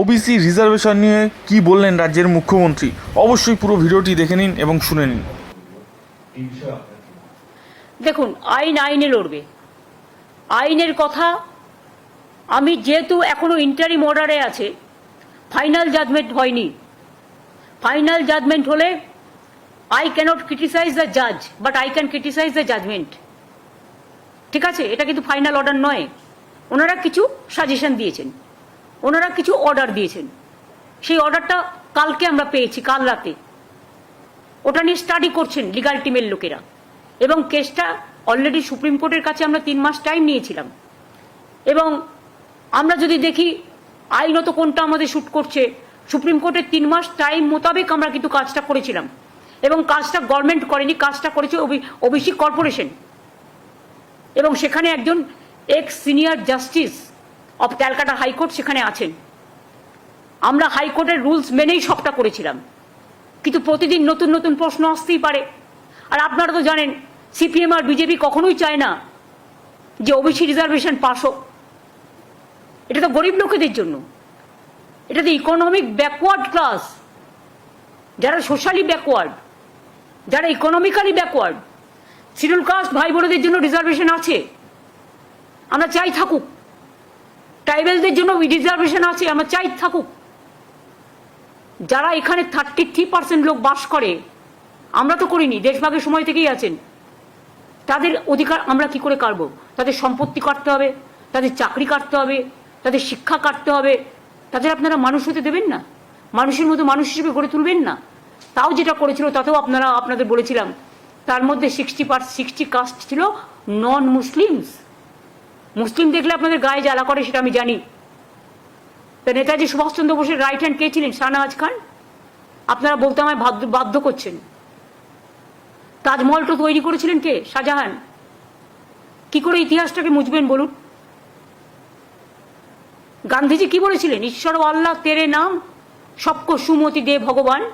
OBC reservation নিয়ে কি বললেন রাজ্যের মুখ্যমন্ত্রী? অবশ্যই পুরো ভিডিওটি দেখে নিন এবং শুনে নিন। দেখুন, আইন আইনে লড়বে। আইনের কথা, আমি যেহেতু এখনও ইন্টারিম অর্ডারে আছে ফাইনাল জাজমেন্ট হয়নি। ফাইনাল জাজমেন্ট হলে আই ক্যানট ক্রিটিসাইজ দ্য জাজ but I can criticise the judgment ঠিক আছে? এটা কিন্তু ফাইনাল অর্ডার নয়। ওনারা কিছু সাজেশন দিয়েছেন। ওনারা কিছু অর্ডার দিয়েছেন। সেই অর্ডারটা কালকে আমরা পেয়েছি, কাল রাতে। ওটা নিয়ে স্টাডি করছেন লিগাল টিমের লোকেরা। এবং কেসটা অলরেডি সুপ্রিম কোর্টের কাছে আমরা তিন মাস টাইম নিয়েছিলাম। এবং আমরা যদি দেখি আইনত কোনটা আমাদের শ্যুট করছে, সুপ্রিম কোর্টের তিন মাস টাইম মোতাবেক আমরা কিন্তু কাজটা করেছিলাম। এবং কাজটা গভর্নমেন্ট করেনি, কাজটা করেছে ওবিসি কর্পোরেশন এবং সেখানে একজন ex senior justice of Calcutta high court সেখানে আছেন। আমরা হাইকোর্টের রুলস মেনেই সবটা করেছিলাম। কিন্তু প্রতিদিন নতুন নতুন প্রশ্ন আসতেই পারে। আর আপনারা তো জানেন সিপিএম আর বিজেপি কখনোই চায় না যে ওবিসি রিজার্ভেশন পাস হোক। এটা তো গরিব লোকেদের জন্য। এটা তো ইকোনমিক ব্যাকওয়ার্ড ক্লাস যারা সোশ্যালি ব্যাকওয়ার্ড যারা ইকোনমিক্যালি ব্যাকওয়ার্ড শিডিউল কাস্ট ভাই বোনেদের জন্য রিজার্ভেশন আছে। আমরা চাই থাকুক। ট্রাইবেলদের জন্য রিজার্ভেশন আছে, আমরা চাই থাকুক। যারা এখানে থার্টি থ্রি পার্সেন্ট লোক বাস করে, আমরা তো করিনি, দেশভাগের সময় থেকেই আছেন। তাদের অধিকার আমরা কি করে কাটবো? তাদের সম্পত্তি কাটতে হবে, তাদের চাকরি কাটতে হবে, তাদের শিক্ষা কাটতে হবে। তাদের আপনারা মানুষ হতে দেবেন না। মানুষের মতো মানুষ হিসেবে গড়ে তুলবেন না। তাও যেটা করেছিল, তাতেও আপনারা, আপনাদের বলেছিলাম, তার মধ্যে সিক্সটি পার সিক্সটি কাস্ট ছিল নন মুসলিমস মুসলিম দেখলে আপনাদের গায়ে জ্বালা করে, সেটা আমি জানি। তা নেতাজি সুভাষচন্দ্র বোসের রাইট হ্যান্ড কে ছিলেন? শাহনওয়াজ খান? আপনারা বলতে আমায় বাধ্য বাধ্য করছেন। তাজমহলটা তৈরি করেছিলেন কে? শাহজাহান। কি করে ইতিহাসটাকে মুছবেন বলুন? গান্ধীজি কি বলেছিলেন? ঈশ্বর আল্লাহ তেরে নাম, সবকো সুমতি দে ভগবান।